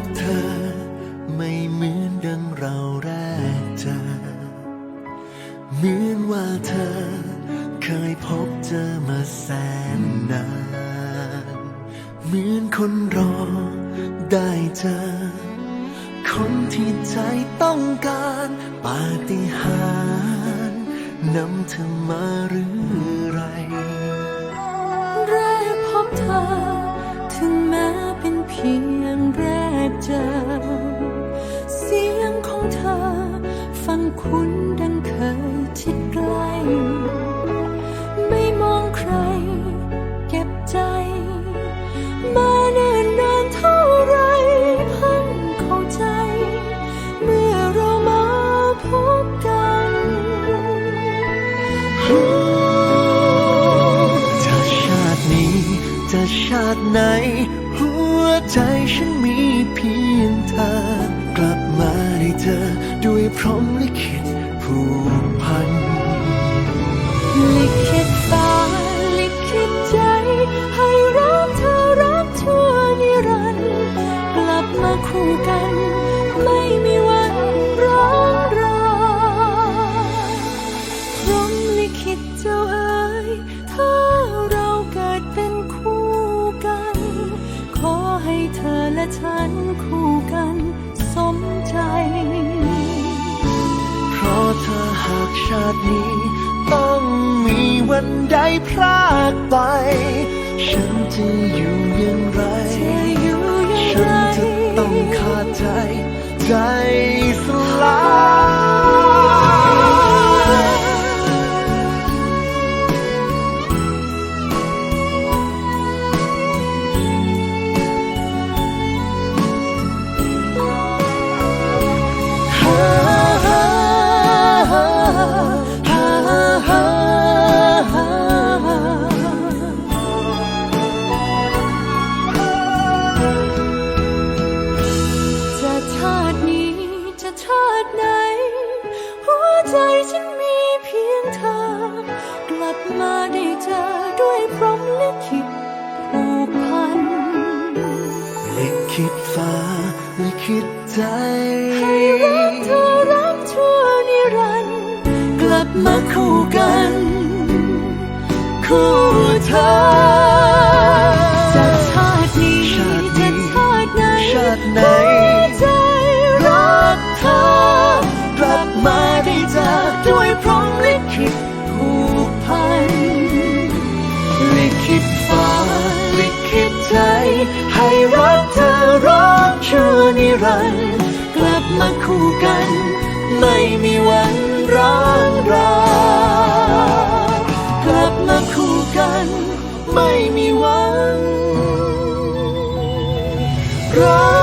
บเธอ ไม่เหมือนดังเราแรกเจอ เหมือนว่าเธอ เคยพบเจอมาแสนนาน เหมือนคนรอได้เจอ คนที่ใจต้องการปาฏิหารนำเธอมาหรือไรแรกพบเธอ ถึงแม้เป็นเพียงแร กเจอ เสียงของเธอ ฟังคุ้นดังเคยชิดใกล้ไม่มองใคร เก็บใจ มาเนิ่นนานเท่าไรเพิ่งเข้าใจ เมื่อเรามาพบกันจะชาตินี้จะชาติไหน หัวใจฉันมีเพียงเธอ กลับมาได้เจอด้วยพร้อมลิขิตผูกพันลิขิต ให้เธอและฉันคู่กันสมใจ เพราะเธอหากชาตินี้ ต้องมีวันใดพรากไป ฉันจะอยู่อย่างไรจะอยู่อย่างฉัไรนจะต้องขาดใจ ใจสลาย ชาติไหน หัวใจฉันมีเพียงเธอ กลับมาได้เจอด้วยพรหมลิขิตผูกพันลิขิตฟ้าลิขิตใจให้รักเธอรักชั่วนิรันดร์กลับมาคู่กัน คู่เธอ มาคู่กัน ไม่มีวันร้างรากลับมาคู่กัน ไม่มีวันร้าง